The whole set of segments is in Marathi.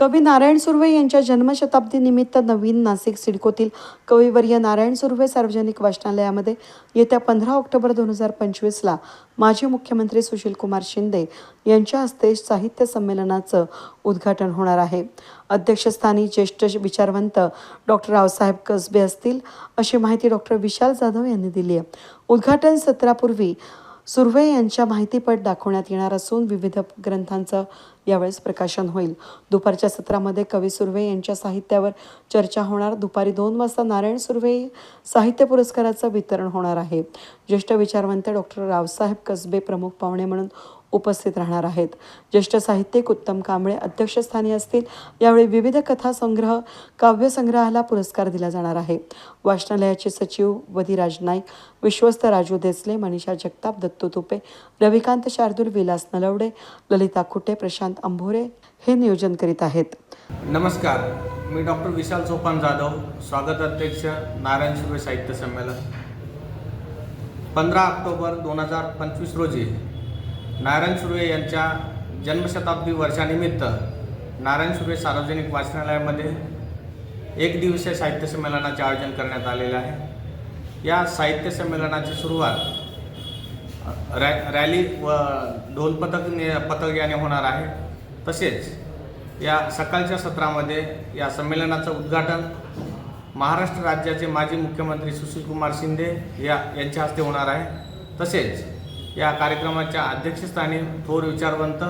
कवी नारायण सुर्वे यांच्या जन्मशताब्दी निमित्त नवीन नाशिक सिडकोतील कविवर्य नारायण सुर्वे सार्वजनिक वाचनालयामध्ये येत्या पंधरा ऑक्टोबर दोन हजार पंचवीसला माजी मुख्यमंत्री सुशीलकुमार शिंदे यांच्या हस्ते साहित्य संमेलनाचं उद्घाटन होणार आहे. अध्यक्षस्थानी ज्येष्ठ विचारवंत डॉक्टर रावसाहेब कसबे असतील अशी माहिती डॉक्टर विशाल जाधव यांनी दिली आहे. उद्घाटन सत्रापूर्वी सुर्वे यांच्या माहितीपट दाखवण्यात येणार असून विविध ग्रंथांचं यावेळेस प्रकाशन होईल. दुपारच्या सत्रामध्ये कवी सुर्वे यांच्या साहित्यावर चर्चा होणार. दुपारी दोन वाजता नारायण सुर्वे साहित्य पुरस्काराचं वितरण होणार आहे. ज्येष्ठ विचारवंत डॉक्टर रावसाहेब कसबे प्रमुख पाहुणे म्हणून उपस्थित राहणार आहेत. ज्येष्ठ साहित्यिक उत्तम कांबळे अध्यक्षस्थानी असतील. यावेळी विविध कथासंग्रह काव्यसंग्रहाला पुरस्कार दिला जाणार आहे. वाचनालयाचे सचिव वधीराज नाईक विश्वस्त राजू देसले मनीषा जगताप दत्तू तुपे रविकांत शार्दूल विलास नलवडे ललिता खुटे प्रशांत अंभोरे हे नियोजन करीत आहेत. नमस्कार मी डॉक्टर विशाल सोपान जाधव स्वागत अध्यक्ष नारायण सुर्वे साहित्य संमेलन. पंधरा ऑक्टोबर दोन हजार पंचवीस रोजी नारायण सुर्वे यांच्या जन्मशताब्दी वर्षानिमित्त नारायण सुर्वे सार्वजनिक वाचनालयामध्ये एक दिवसीय साहित्य संमेलनाचे आयोजन करण्यात आलेले आहे. या साहित्य संमेलनाची सुरुवात रॅ रॅली व ढोल पथक ने पथक याने होणार आहे. तसेच या सकाळच्या सत्रामध्ये या संमेलनाचं उद्घाटन महाराष्ट्र राज्याचे माजी मुख्यमंत्री सुशीलकुमार शिंदे या यांच्या हस्ते होणार आहे. तसेच या कार्यक्रमाच्या अध्यक्षस्थानी थोर विचारवंत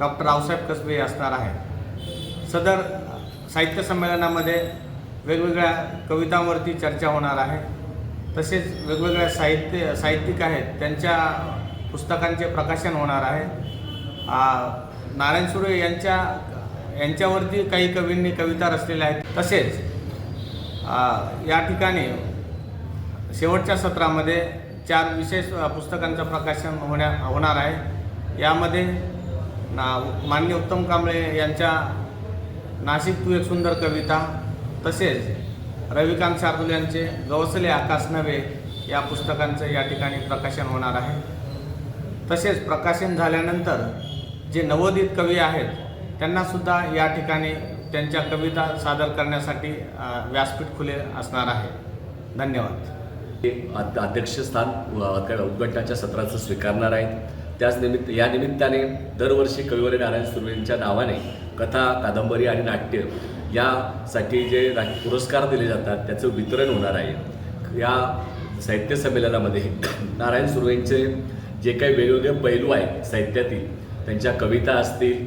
डॉक्टर रावसाहेब कसबे असणार आहे सदर साहित्य संमेलनामध्ये वेगवेगळ्या कवितांवरती चर्चा होणार आहे. तसेच वेगवेगळ्या साहित्य साहित्यिक आहेत त्यांच्या पुस्तकांचे प्रकाशन होणार आहे. नारायण सुरे यांच्या यांच्यावरती काही कवींनी कविता रचलेल्या आहेत. तसेच या ठिकाणी शेवटच्या सत्रामध्ये चार विशेष पुस्तकांचं प्रकाशन होण्या होणार आहे. यामध्ये ना मान्य उत्तम कांबळे यांच्या नाशिक तू एक सुंदर कविता तसेच रविकांत शार्दुल यांचे गवसले आकाश नवे या पुस्तकांचं या ठिकाणी प्रकाशन होणार आहे. तसेच प्रकाशन झाल्यानंतर जे नवोदित कवी आहेत त्यांनासुद्धा या ठिकाणी त्यांच्या कविता सादर करण्यासाठी व्यासपीठ खुले असणार आहे. धन्यवाद. अध्यक्षस्थान उद्घाटनाच्या सत्राचं स्वीकारणार आहेत. त्याच निमित्त या निमित्ताने दरवर्षी कविवर्य नारायण सुर्वेंच्या नावाने कथा कादंबरी आणि नाट्य यासाठी जे पुरस्कार दिले जातात त्याचं वितरण होणार आहे. या साहित्य संमेलनामध्ये नारायण सुर्वेंचे जे काही वेगवेगळे पैलू आहेत साहित्यातील त्यांच्या कविता असतील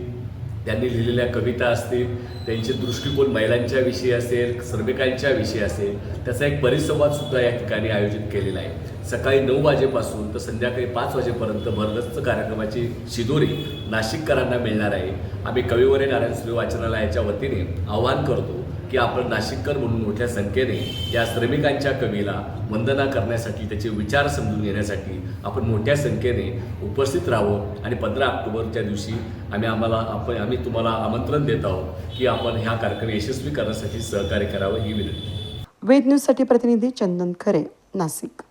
त्यांनी लिहिलेल्या कविता असतील त्यांचे दृष्टिकोन महिलांच्या विषयी असेल श्रमिकांच्या विषयी असेल त्याचा एक परिसंवादसुद्धा या ठिकाणी आयोजित केलेला आहे. सकाळी नऊ वाजेपासून तर संध्याकाळी पाच वाजेपर्यंत भरदस्त कार्यक्रमाची शिदोरी नाशिककरांना मिळणार आहे. आम्ही कविवरे नारायण सुरे वाचनालयाच्या वतीने आवाहन करतो की आपण नाशिककर म्हणून मोठ्या संख्येने या श्रमिकांच्या कवीला वंदना करण्यासाठी त्याचे विचार समजून घेण्यासाठी आपण मोठ्या संख्येने उपस्थित राहावं. आणि पंधरा ऑक्टोबरच्या दिवशी आम्ही आम्हाला आपण आम्ही तुम्हाला आमंत्रण देत आहोत की आपण ह्या कार्यक्रम यशस्वी करण्यासाठी सहकार्य करावं ही विनंती. वेद न्यूजसाठी प्रतिनिधी चंदन खरे नाशिक.